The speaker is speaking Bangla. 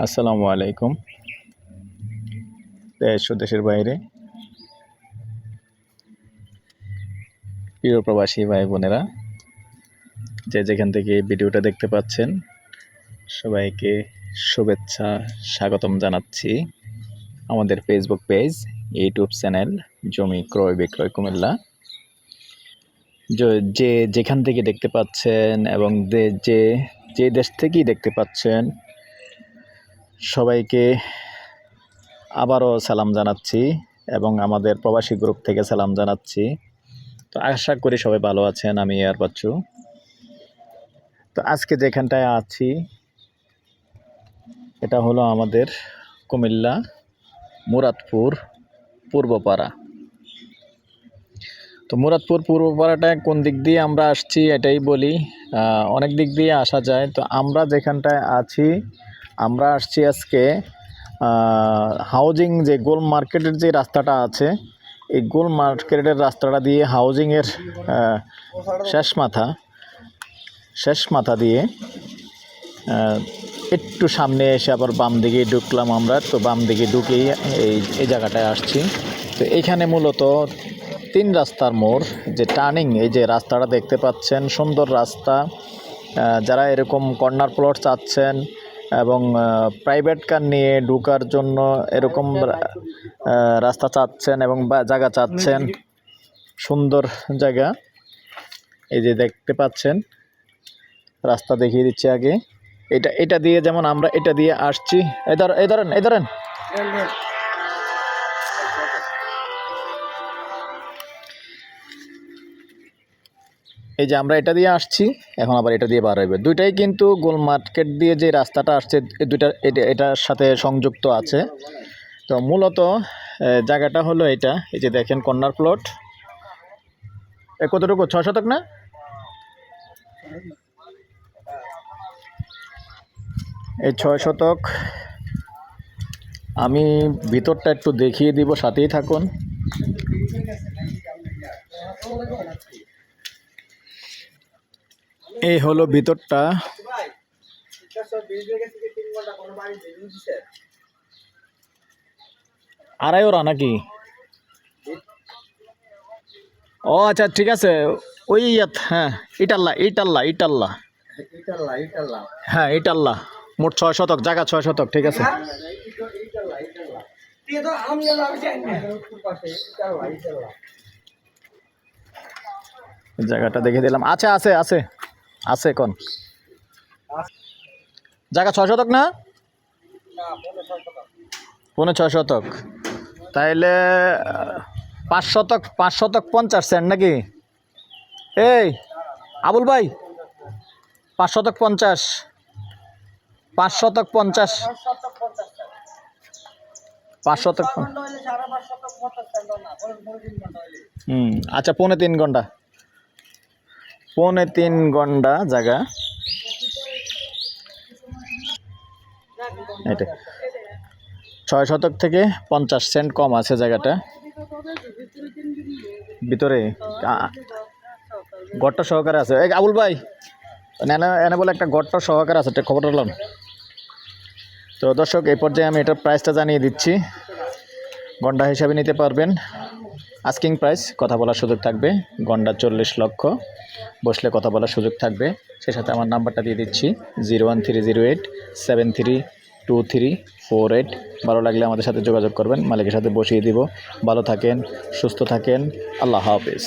আসসালামু আলাইকুম। দেশ ও দেশের বাইরে। প্রিয় প্রবাসী ভাই বোনেরা, যে যেখান থেকে ভিডিওটা দেখতে পাচ্ছেন, সবাইকে শুভেচ্ছা, স্বাগতম জানাচ্ছি। আমাদের ফেসবুক পেজ ইউটিউব চ্যানেল জমি ক্রয় বিক্রয় কুমিল্লা। য- যেখান থেকে দেখতে পাচ্ছেন এবং যে যে দেশ থেকেই দেখতে পাচ্ছেন সবাইকে আবারও সালাম জানাচ্ছি এবং আমাদের প্রবাসী গ্রুপ থেকে সালাম জানাচ্ছি। তো আশা করি সবাই ভালো আছেন, আমি এয়ার বাচ্চু। তো আজকে যেখানটায় আছি, এটা হলো আমাদের কুমিল্লা, মুরাদপুর, পূর্বপাড়া। তো মুরাদপুর, পূর্বপাড়াটা কোন দিক দিয়ে আমরা আসছি এটাই বলি। অনেক দিক দিয়ে আসা যায়। তো আমরা যেখানটায় আছি আমরা আসছি আজকে হাউজিং যে গোল মার্কেটের যে রাস্তাটা আছে, এই গোল মার্কেটের রাস্তাটা দিয়ে হাউজিংয়ের শেষ মাথা শেষ মাথা দিয়ে একটু সামনে এসে আবার বাম দিকে ঢুকলাম আমরা, তো বাম দিকে ঢুকেই এই এই জায়গাটায় আসছি। তো এইখানে মূলত তিন রাস্তার মোড়, যে টার্নিং এই যে রাস্তাটা দেখতে পাচ্ছেন, সুন্দর রাস্তা যারা এরকম কর্নার প্লট চাচ্ছেন এবং প্রাইভেট কার নিয়ে ঢুকার জন্য এরকম রাস্তা চাচ্ছেন এবং জায়গা চাচ্ছেন। সুন্দর জায়গা। এই যে দেখতে পাচ্ছেন, রাস্তা দেখিয়ে দিচ্ছি আগে। এটা এটা দিয়ে যেমন আমরা এটা দিয়ে আসছি। এ ধরেন এ ধরেন। এ ধরেন। এই যে আমরা এটা দিয়ে আসছি, এখন আবার এটা দিয়ে বার হইবে। দুইটাই কিন্তু গোল মার্কেট দিয়ে যে রাস্তাটা আসছে দুইটা, এটা, এটার সাথে সংযুক্ত আছে। তো মূলত জায়গাটা হলো এটা। এই যে দেখেন কর্নার প্লট। এ, কতটুকু? ছয় শতক না? এই ছয় শতক। আমি ভিতরটা একটু দেখিয়ে দিব, সাথেই থাকুন। এই হলো ভিতরটা। আড়াই ওরা নাকি? ও আচ্ছা ঠিক আছে। ওই ইয়াত হ্যাঁ ইটাল্লা ইটাল্লা ইটাল্লা। হ্যাঁ ইটাল্লা, মোট ছয় শতক, জায়গা ছয় শতক, ঠিক আছে। জায়গাটা দেখে দিলাম। আচ্ছা আছে আছে। আছে কোন জায়গা ছয় শতক না? পৌনে ছয় শতক। তাইলে পাঁচ শতক পাঁচ শতক পঞ্চাশ সেন্ট নাকি? এই, আবুল ভাই, পাঁচ শতক পঞ্চাশ। পাঁচ শতক পঞ্চাশ। পাঁচ শতক হুম আচ্ছা পৌনে তিন ঘণ্টা। পৌনে তিন ঘণ্টা জায়গা। এটা ছয় শতক থেকে পঞ্চাশ সেন্ট কম আছে জায়গাটা। ভিতরে গর্ত সহকারে আছে। এই আবুল ভাই এনে এনে বলে একটা গট্ট সহকারে আছে, একটা খবর হলাম তো দর্শক, এই পর্যায়ে আমি এটার প্রাইসটা জানিয়ে দিচ্ছি। গন্ডা হিসাবে নিতে পারবেন। আস্কিং প্রাইস কথা বলার সুযোগ থাকবে। গন্ডা চল্লিশ লক্ষ, বসলে কথা বলার সুযোগ থাকবে। সেই সাথে আমার নাম্বারটা দিয়ে দিচ্ছি, zero one three zero eight, seven three two three four eight. ভালো লাগলে আমাদের সাথে যোগাযোগ করবেন, মালিকের সাথে বসিয়ে দিব। ভালো থাকেন, সুস্থ থাকেন, আল্লাহ হাফিজ।